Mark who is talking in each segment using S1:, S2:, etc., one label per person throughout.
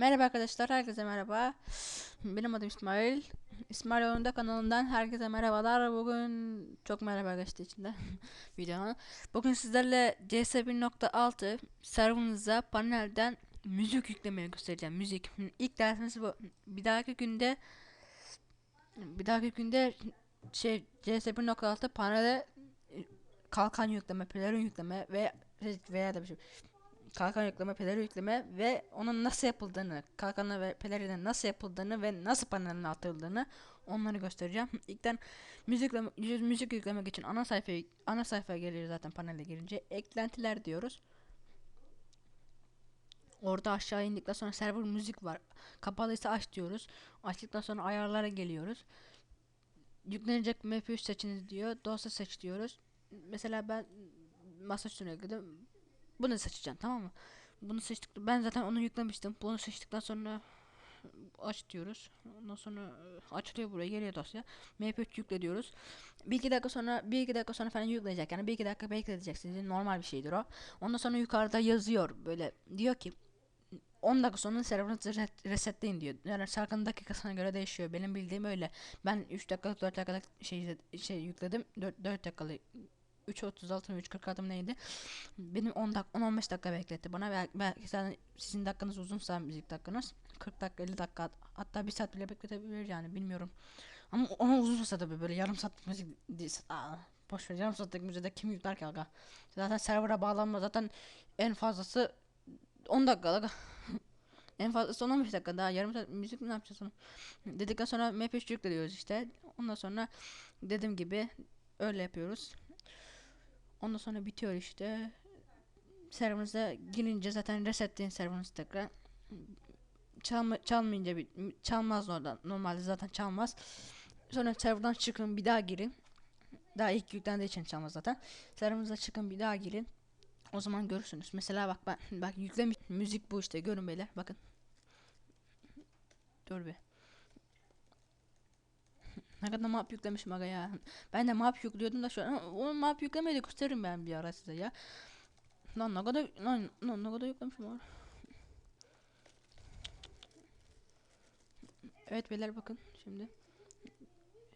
S1: Merhaba arkadaşlar, herkese merhaba. Benim adım İsmail. İsmail Oyunda kanalından herkese merhabalar. Bugün çok merhaba geçti içinde videonun. Bugün sizlerle CS 1.6 serverınıza panelden müzik yüklemeyi göstereceğim. Müzik. İlk dersimiz bu. Bir dahaki günde bir dahaki günde şey CS 1.6 panele kalkan yükleme, pelerin yükleme ve veya da bir şey kalkan yükleme, peleri yükleme ve onun nasıl yapıldığını, kalkanla ve pelerinin nasıl yapıldığını ve nasıl paneline atıldığını onları göstereceğim. İlkten müzik müzik yüklemek için ana sayfaya ana sayfaya gelir zaten panele girince eklentiler diyoruz. Orada aşağı indikten sonra server müzik var. Kapalıysa aç diyoruz. Açtıktan sonra ayarlara geliyoruz. Yüklenecek mp seçiniz diyor. Dosya seç diyoruz. Mesela ben masa üstüne ekledim bunu seçeceksin tamam mı? Bunu seçtik. Ben zaten onu yüklemiştim. Bunu seçtikten sonra aç diyoruz. Ondan sonra e, açılıyor buraya geliyor dosya. mp3 yükle diyoruz. Bir iki dakika sonra bir iki dakika sonra falan yükleyecek. Yani bir iki dakika bekleteceksiniz. Normal bir şeydir o. Ondan sonra yukarıda yazıyor böyle diyor ki 10 dakika sonra serverınızı resetleyin diyor. Yani şarkının dakikasına göre değişiyor. Benim bildiğim öyle. Ben 3 dakikalık 4 dakikalık şey şey yükledim. 4, 4 dakikalık 3.36 mı 3.46 mı neydi? Benim 10 dakika 10-15 dakika bekletti bana. Belki, belki zaten sizin dakikanız uzunsa müzik dakikanız 40 dakika 50 dakika hatta 1 saat bile bekletebilir yani bilmiyorum. Ama ona uzunsa tabi böyle yarım saat müzik aa, boş ver yarım saatlik müziğde kim yükler ki aga. Zaten server'a bağlanma zaten en fazlası 10 dakikalık. en fazlası 15 dakika daha yarım saat müzik ne yapacağız onu? Dedikten sonra mp3 yüklüyoruz işte. Ondan sonra dediğim gibi öyle yapıyoruz. Ondan sonra bitiyor işte. Serverınıza girince zaten resetleyin serverınızı tekrar. Çalma, çalmayınca bir, çalmaz oradan. Normalde zaten çalmaz. Sonra serverdan çıkın bir daha girin. Daha ilk yüklendiği için çalmaz zaten. Serverınıza çıkın bir daha girin. O zaman görürsünüz. Mesela bak ben bak yüklemiş müzik bu işte görün beyler bakın. Dur bir. Ne kadar map yüklemişim aga ya. Ben de map yüklüyordum da şu an. O map yüklemeyi gösteririm ben bir ara size ya. Lan ne kadar lan, lan ne kadar yüklemişim var. Evet beyler bakın şimdi.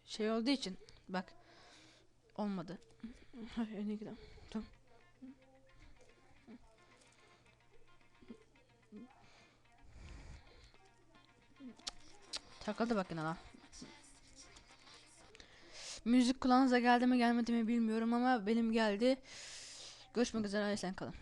S1: Şey olduğu için bak olmadı. Öne gidelim. Tamam. Takıldı bakın ala. Müzik kulağınıza geldi mi gelmedi mi bilmiyorum ama benim geldi. Görüşmek üzere. Sen kalın.